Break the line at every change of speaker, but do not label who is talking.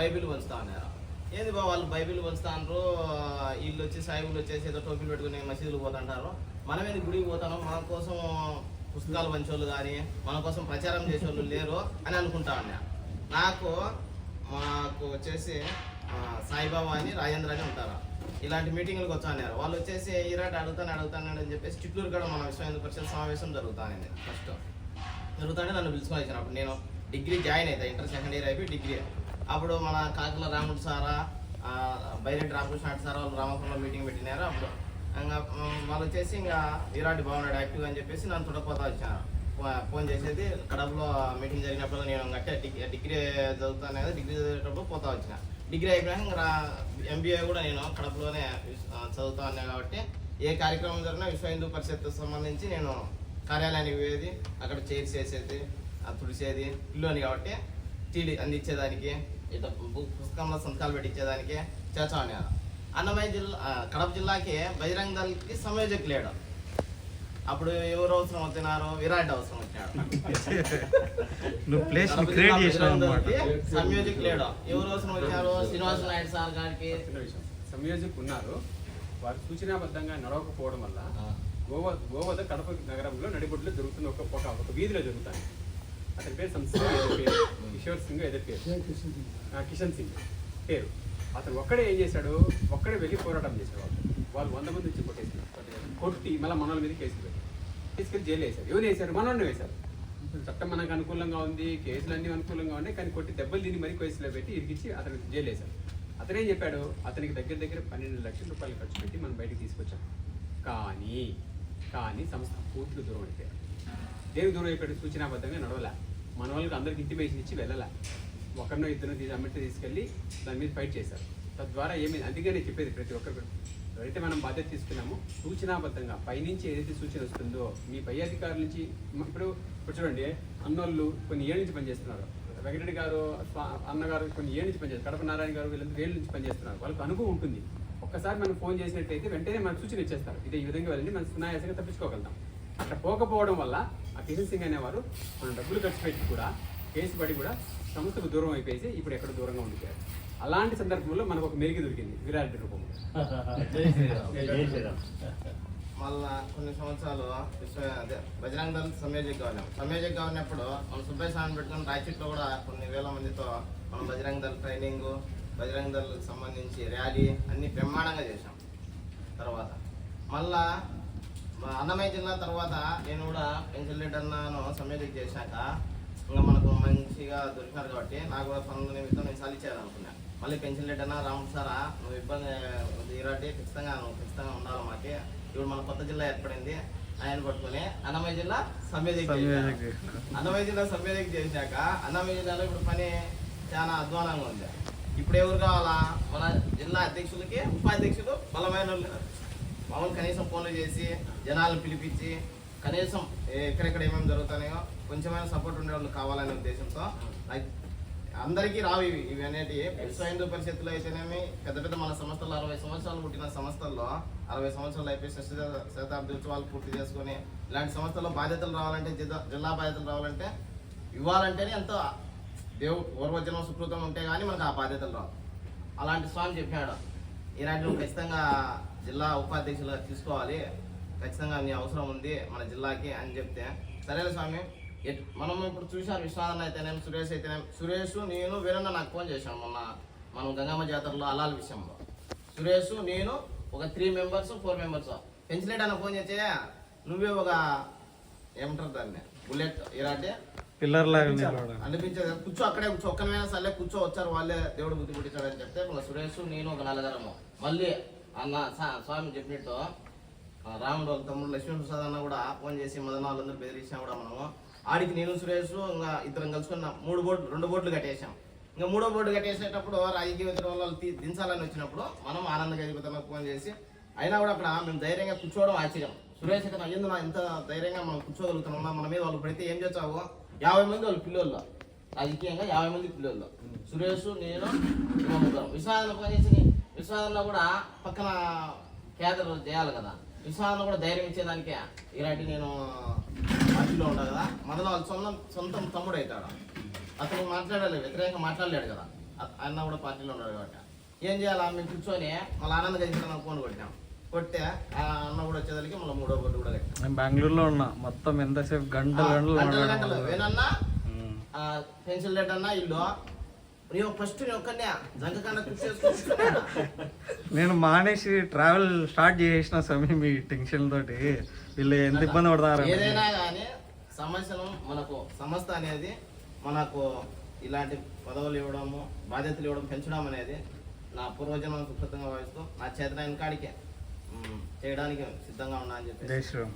Bible పంచుతా ఉన్నారు ఏంది బా వాళ్ళు బైబిల్ పంచుతా అన్నారు వీళ్ళు వచ్చి సాయిబులు వచ్చేసి ఏదో టోపీలు పెట్టుకుని మసీదులు పోతుంటారు. మనం ఏది గుడికి పోతాను మన కోసం పుస్తకాలు పంచోళ్ళు కానీ మన కోసం ప్రచారం చేసేవాళ్ళు లేరు అని అనుకుంటా ఉన్నా నాకు మాకు వచ్చేసి సాయిబాబా అని రాజేంద్ర అని ఉంటారు. ఇలాంటి మీటింగ్లకు వచ్చాన్నారు వాళ్ళు వచ్చేసి ఈరాట అడుగుతాను అడుగుతాను అని చెప్పేసి చిత్తూరు కూడా మన విశ్వ హిందూ పరిషత్ సమావేశం జరుగుతానండి ఫస్ట్ జరుగుతానే నన్ను పిలుచుకొని వచ్చినప్పుడు నేను డిగ్రీ జాయిన్ అవుతా ఇంటర్ సెకండ్ ఇయర్ అయిపోయి డిగ్రీ అప్పుడు మన కాకుల రాముడు సారా బైరెడ్డి రామకృష్ణ సార్ వాళ్ళు రామపురంలో మీటింగ్ పెట్టినారు అప్పుడు. ఇంకా వాళ్ళు వచ్చేసి ఇంకా వీరాటి బాగున్నాడు యాక్టివ్ అని చెప్పేసి నన్ను చుడకపోతా వచ్చాను ఫోన్ చేసేది కడపలో మీటింగ్ జరిగినప్పుడు నేను అంటే డిగ్రీ డిగ్రీ చదువుతాను కదా డిగ్రీ చదివేటప్పుడు పోతా వచ్చిన. డిగ్రీ అయిపోయాక ఇంకా ఎంబీఏ కూడా నేను కడపలోనే చదువుతా ఉన్నాను కాబట్టి ఏ కార్యక్రమం జరిగినా విశ్వ హిందూ పరిషత్ సంబంధించి నేను కార్యాలయానికి పోయేది అక్కడ చైర్స్ వేసేది తుడిసేది ఇల్లు కాబట్టి టీడీ అందించేదానికి ఇట్లా పు- పుస్తకంలో సంతకాలు పెట్టించేదానికి చేస్తా ఉన్నారు అన్నమయ్య జిల్లా కడప జిల్లాకి బజరంగ దళకి సంయోజక లేడు. అప్పుడు ఎవరు అవసరం వచ్చినారు విరాట్ అవసరం వచ్చాడు
నువ్వు ప్లేస్
కడప
క్రియేట్
జిల్లా
చేసినావు
బజరంగ
అనమాట
దళకి సంయోజక లేడు. ఎవరు అవసరం వచ్చారు శ్రీనివాస నాయుడు సార్ గారికి.
సంయోజకు ఉన్నారు. వారు సూచనాబద్ధంగా నడవకపోవడం వల్ల గోవా గోవద కడప నగరంలో నడిబొడ్లో జరుగుతున్న ఒక ఒక ఒక వీధిలో జరుగుతాయి. అతని పేరు సం- సింగ్ ఎదురు పేరు. కిషోర్ సింగ్. ఎదురు పేరు కిషన్ సింగ్ పేరు. అతను ఒక్కడే ఏం చేశాడు? ఒక్కడే వెళ్ళి పోరాటం చేశాడు వాళ్ళు వాళ్ళు వంద మంది వచ్చి కొట్టేసారు కొట్టి మళ్ళీ మనోళ్ళ మీద కేసులు పెట్టి తీసుకెళ్ళి జైలు వేశారు. ఎవరు వేశారు? మనోడిని వేశారు. చట్టం మనకు అనుకూలంగా ఉంది కేసులు అన్ని అనుకూలంగా ఉన్నాయి కానీ కొట్టి దెబ్బలు తిని మరీ కేసులో పెట్టి ఇరికిచ్చి అతను జైలు వేశారు. అతనేం చెప్పాడు? అతనికి దగ్గర దగ్గర పన్నెండు లక్షల రూపాయలు ఖర్చు పెట్టి మనం బయటికి తీసుకొచ్చాం. కానీ కానీ సంస్థ పూర్తిగా దూరం అయిపోయారు. దేనికి దూరం అయిపోయాడు? సూచనాబద్ధంగా నడవలే. మన వాళ్ళకి అందరికి ఇంటిమేషన్ ఇచ్చి వెళ్ళాలి? ఒకరినో ఇద్దరు తీసి అమ్మితే తీసుకెళ్ళి దాని మీద ఫైట్ చేశారు. తద్వారా ఏమైంది? అందుకే నేను చెప్పేది ప్రతి ఒక్కరు ఎవరైతే మనం బాధ్యత తీసుకున్నామో సూచనాబద్ధంగా పైనుంచి ఏదైతే సూచన వస్తుందో మీ పై అధికారుల నుంచి ఇప్పుడు ఇప్పుడు చూడండి అన్నోళ్ళు కొన్ని ఏళ్ళ నుంచి పనిచేస్తున్నారు. వెంకటరెడ్డి గారు అన్నగారు కొన్ని ఏళ్ళ నుంచి పనిచేస్తారు కడప నారాయణ గారు వీళ్ళందరూ ఏళ్ళ నుంచి పనిచేస్తున్నారు. వాళ్ళకి అనుభవం ఉంటుంది. ఒక్కసారి మనం ఫోన్ చేసినట్టయితే వెంటనే మనకు సూచన ఇచ్చేస్తారు. ఇదే ఈ విధంగా వెళ్ళండి మనం సునాయాసంగా తప్పించుకోగలుగుతాం. అట్లా పోకపోవడం వల్ల ఆ కిషన్ సింగ్ అనేవారు మనం డబ్బులు ఖర్చు పెట్టి కూడా కేసు పడి కూడా సంస్థకు దూరం అయిపోయి ఇప్పుడు ఎక్కడ దూరంగా ఉండిపోయారు. అలాంటి సందర్భంలో మనకు ఒక మెరుగు దొరికింది విరాట్ రూపంలో.
మళ్ళా కొన్ని సంవత్సరాలు విశ్వ అదే బజరంగ దళ సంయోజకగా ఉన్నాం సంయోజకగా ఉన్నప్పుడు మనం సుబ్బయ్య స్వామిని పెట్టుకుని రాయచీట్లో కూడా కొన్ని వేల మందితో మనం బజరంగ దళ ట్రైనింగ్ బజరంగ దళకు సంబంధించి ర్యాలీ అన్ని బ్రహ్మాండంగా చేశాం తర్వాత. మళ్ళా మా అన్నమయ్య జిల్లా తర్వాత నేను కూడా పెంచిల్రెడ్డి అన్నాను సంయోజక చేశాక ఇంకా మనకు మంచిగా దొరికినారు కాబట్టి నాకు కూడా పనుల నిమిత్తం నేను సాధించాలనుకున్నా మళ్ళీ పెంచిల్రెడ్డి అన్న రాముడు సారా నువ్వు ఇబ్బంది తీరాటి ఖచ్చితంగా నువ్వు ఖచ్చితంగా ఉండాలి మాకే ఇప్పుడు మన కొత్త జిల్లా ఏర్పడింది ఆయన పట్టుకొని అన్నమయ్య జిల్లా.
చేసినావు.
అన్నమయ్య జిల్లా సంవేదక చేశాక అన్నమయ్య జిల్లాలో ఇప్పుడు పని చాలా అధ్వానంగా ఉంది ఇప్పుడు ఎవరు కావాలా మన జిల్లా అధ్యక్షులకి ఉపాధ్యక్షులు బలమైన. మామూలు కనీసం ఫోన్లు చేసి జనాలను పిలిపించి కనీసం ఎక్కడెక్కడ ఏమేమి జరుగుతున్నాయో కొంచెమైనా సపోర్ట్ ఉండేవాళ్ళు కావాలనే ఉద్దేశంతో లైక్ అందరికీ రావు ఇవి ఇవి అనేటివి. విశ్వ హిందూ పరిషత్తులో అయితేనేమి పెద్ద పెద్ద మన సంస్థలు అరవై సంవత్సరాలు పుట్టిన సంస్థల్లో అరవై సంవత్సరాలు అయిపోయి షష్ఠ శతాబ్ది ఉత్సవాలు పూర్తి చేసుకొని ఇలాంటి సంస్థల్లో బాధ్యతలు రావాలంటే జిల్లా జిల్లా బాధ్యతలు రావాలంటే ఇవ్వాలంటేనే ఎంతో దేవు ఓర్వజనం సుకృతం ఉంటే కానీ మనకు ఆ బాధ్యతలు రావు. అలాంటి స్వామి చెప్పాడు. ఈనాటి ఖచ్చితంగా జిల్లా ఉపాధ్యక్షులుగా తీసుకోవాలి. ఖచ్చితంగా నీ అవసరం ఉంది మన జిల్లాకి అని చెప్తే. సరేలే స్వామి. ఎట్- మనం ఇప్పుడు చూసాం విశ్వనాథన్ అయితేనేం సురేష్ అయితేనేం సురేష్ నేను వీరన్న నాకు ఫోన్ చేశాను మొన్న మనం గంగమ్మ జాతరలో అలాల విషయంలో. సురేష్ నేను ఒక త్రీ మెంబర్స్ ఫోర్ మెంబర్స్. పెంచిలేట్ అన్న ఫోన్ చేసే నువ్వే ఒక ఏమంటారు దాన్ని? బుల్లెట్ ఇరాటే
పిల్లర్ లాగా
అనిపించేది కూర్చో అక్కడే కూర్చో. ఒక్కనైనా సర్లే కూర్చో వచ్చారు వాళ్ళే దేవుడు బుద్ధి పుట్టించాడని చెప్తే మన సురేష్ నేను ఒక నలుగురము. మళ్ళీ అన్న స్వామి చెప్పినట్టు రాముడు తమ్ముడు లక్ష్మీ ప్రసాద్ అన్న కూడా ఫోన్ చేసి మదన వాళ్ళందరూ బెదిరించినా కూడా మనము. ఆడికి నేను సురేష్ ఇంకా ఇద్దరం కలుసుకున్న మూడు బోట్లు రెండు బోట్లు కట్టేసాం ఇంకా మూడో బోర్డు కట్టేసేటప్పుడు రాజకీయ వ్యతిరేక వాళ్ళు దించాలని వచ్చినప్పుడు మనం ఆనంద గజపతికి ఫోన్ చేసి అయినా కూడా అక్కడ మేము ధైర్యంగా కూర్చోవడం ఆశ్చర్యం. సురేష్ అయితే అయ్యింది నా ఇంత ధైర్యంగా మనం కూర్చోగలుగుతున్నాం మన మీద వాళ్ళు పడితే ఏం చేస్తావు? యాభై మంది వాళ్ళు పిల్లలు రాజకీయంగా యాభై మంది పిల్లలు సురేష్ నేను ఇంకా ముగ్గురం. విశ్వాసంలో కూడా పక్కన కేదర్ చేయాలి కదా. విశ్వాసంలో కూడా ధైర్యం ఇచ్చేదానికే. ఇలాంటి నేను పార్టీలో ఉంటా కదా. మొదల వాళ్ళ సొంత సొంతం తమ్ముడు అవుతాడు. అతను మాట్లాడాలి వ్యతిరేకంగా మాట్లాడలేడు కదా. అన్న కూడా పార్టీలో ఉన్నాడు కాబట్టి. ఏం చేయాలా? మేము కూర్చొని మళ్ళీ ఆనంద గజేసిన ఫోన్ కొట్టాం. కొట్టే ఆ అన్న కూడా వచ్చేదానికి మళ్ళీ మూడో కొట్టు కూడా
నేను బెంగళూరులో ఉన్నా. మొత్తం ఎంతసేపు గంటలు గంటలు
గంటలు గంటలు. పెన్సిల్ రేట్ అన్నా ఇల్లు? నేను ఫస్ట్ నేను ఒక్కనే జంకకుండా కృషి చేసుకుంటున్నా
నేను మానేసి ట్రావెల్ స్టార్ట్ చేసిన సమయం మీ టెన్షన్ తోటి. వీళ్ళు ఎంత ఇబ్బంది పడతారు.
ఏదైనా కానీ సమస్యను మనకు సంస్థ అనేది మనకు ఇలాంటి పదవులు ఇవ్వడము బాధ్యతలు ఇవ్వడం పెంచడం అనేది నా పూర్వజన్మ సుకృతంగా భావిస్తూ నా చేతనైన కాడికే చేయడానికి సిద్ధంగా ఉన్నా అని
జై శ్రీరామ్.